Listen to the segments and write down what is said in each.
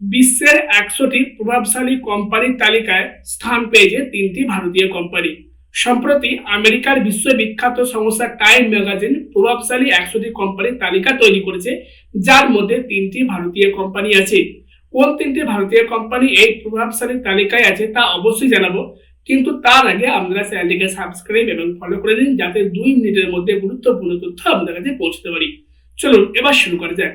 বিশ্বের একশোটি প্রভাবশালী কোম্পানির তালিকায় স্থান পেয়েছে তিনটি ভারতীয় কোম্পানি। সম্প্রতি আমেরিকার বিশ্ববিখ্যাত সংস্থা টাইম ম্যাগাজিন প্রভাবশালী একশোটি কোম্পানির তালিকা তৈরি করেছে, যার মধ্যে তিনটি ভারতীয় কোম্পানি আছে। কোন তিনটি ভারতীয় কোম্পানি এই প্রভাবশালী তালিকায় আছে তা অবশ্যই জানাব, কিন্তু তার আগে আপনারা চ্যানেলটিকে সাবস্ক্রাইব এবং ফলো করে নিন, যাতে দুই মিনিটের মধ্যে গুরুত্বপূর্ণ তথ্য আপনাদের কাছে পৌঁছতে পারি। চলুন, এবার শুরু করা যাক।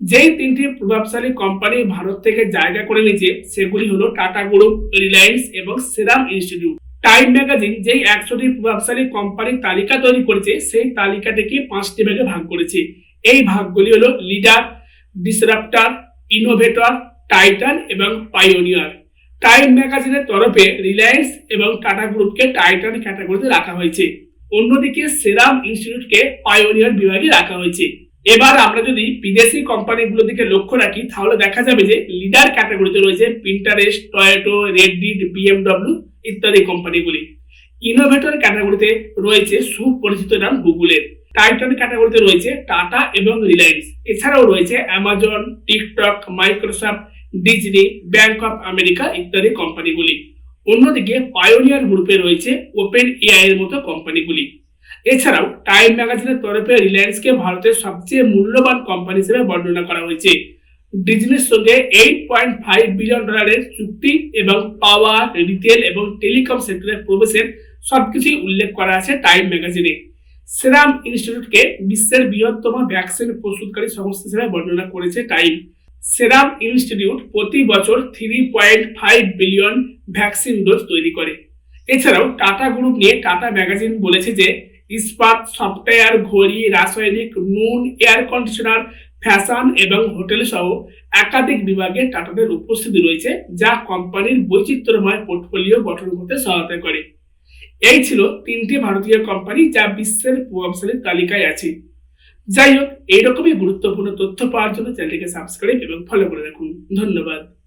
যেই তিনটি প্রভাবশালী কোম্পানি ভারত থেকে জায়গা করে নিয়েছে, সেগুলি হলো টাটা গ্রুপ, রিলায়েন্স এবং সেরাম ইনস্টিটিউট। টাইম ম্যাগাজিন যেই একশোটি প্রভাবশালী কোম্পানির তালিকা তৈরি করেছে, সেই তালিকাটিকে পাঁচটি ভাগে ভাগ করেছে। এই ভাগগুলি হলো লিডার, ডিসরাপ্টার, ইনোভেটর, টাইটান এবং পাইওনিয়ার টাইম ম্যাগাজিনের তরফে রিলায়েন্স এবং টাটা গ্রুপকে টাইটান ক্যাটাগরিতে রাখা হয়েছে। অন্যদিকে সেরাম ইনস্টিটিউটকে পাইওনিয়ার বিভাগে রাখা হয়েছে। এবার আমরা যদি বিদেশি কোম্পানিগুলোর দিকে লক্ষ্য রাখি, তাহলে দেখা যাবে যে লিডার ক্যাটাগরিতে রয়েছে পিন্টারেস্ট টয়োটো রেডডিট বিএমডব্লিউ ইত্যাদি কোম্পানিগুলি ইনোভেটর ক্যাটাগরিতে রয়েছে সুপরিচিত নাম গুগলের টাইটান ক্যাটাগরিতে রয়েছে টাটা এবং রিলায়েন্স এছাড়াও রয়েছে Amazon TikTok Microsoft Disney bank of America ইত্যাদি কোম্পানিগুলি অন্যদিকে পায়োনিয়ার গ্রুপে রয়েছে ওপেন এআই এর মতো কোম্পানিগুলি এছাড়াও টাইম ম্যাগাজিনের তরফে রিলায়েন্সকে ভারতের সবচেয়ে মূল্যবান কোম্পানি হিসেবে বর্ণনা করা হয়েছে। ডিজনির সঙ্গে এইট পয়েন্ট ফাইভ বিলিয়ন ডলারের চুক্তি এবং পাওয়ার রিটেল এবং টেলিকম সেক্টরে প্রবেশের সবকিছুই উল্লেখ করা আছে টাইম ম্যাগাজিনে। সেরাম ইনস্টিটিউটকে বিশ্বের বৃহত্তম ভ্যাকসিন প্রস্তুতকারী সংস্থা হিসেবে বর্ণনা করেছে টাইম। সেরাম ইনস্টিটিউট প্রতি বছর three point five billion vaccine dose তৈরি করে। এছাড়াও টাটা গ্রুপ নিয়ে টাটা ম্যাগাজিন বলেছে যে ইস্পাত, সফটওয়্যার, ঘড়ি, রাসায়নিক, নুন এয়ার কন্ডিশনার ফ্যাশন এবং হোটেল সহ একাধিক বিভাগে টাটাদের উপস্থিতি রয়েছে, যা কোম্পানির বৈচিত্র্যময় পোর্টফোলিও গঠন করতে সহায়তা করে। এই ছিল তিনটি ভারতীয় কোম্পানি যা বিশ্বের প্রভাবশালী তালিকায় আছে। যাই হোক, এইরকমই গুরুত্বপূর্ণ তথ্য পাওয়ার জন্য চ্যানেলটিকে সাবস্ক্রাইব এবং ফলো করে রাখুন। ধন্যবাদ।